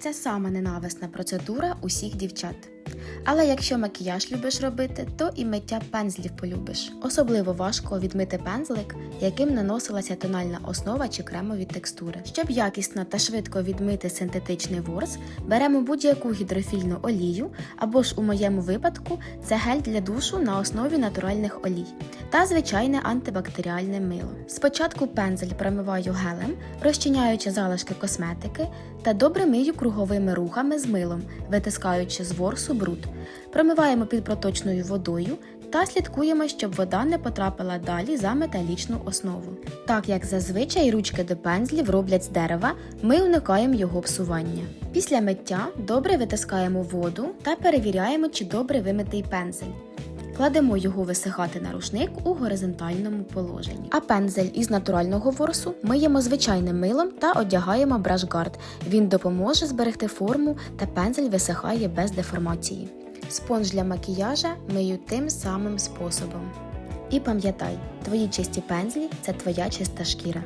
це сама ненависна процедура усіх дівчат. Але якщо макіяж любиш робити, то і миття пензлів полюбиш. Особливо важко відмити пензлик, яким наносилася тональна основа чи кремові текстури. Щоб якісно та швидко відмити синтетичний ворс, беремо будь-яку гідрофільну олію, або ж у моєму випадку це гель для душу на основі натуральних олій та звичайне антибактеріальне мило. Спочатку пензель промиваю гелем, розчиняючи залишки косметики та добре мию круговими рухами з милом, витискаючи з ворсу бруд. Промиваємо під проточною водою та слідкуємо, щоб вода не потрапила далі за металічну основу. Так як зазвичай ручки до пензлів роблять з дерева, ми уникаємо його псування. Після миття добре витискаємо воду та перевіряємо, чи добре вимитий пензель. Кладемо його висихати на рушник у горизонтальному положенні. А пензель із натурального ворсу миємо звичайним милом та одягаємо брашгард. Він допоможе зберегти форму та пензель висихає без деформації. Спонж для макіяжа мию тим самим способом. І пам'ятай, твої чисті пензлі це твоя чиста шкіра.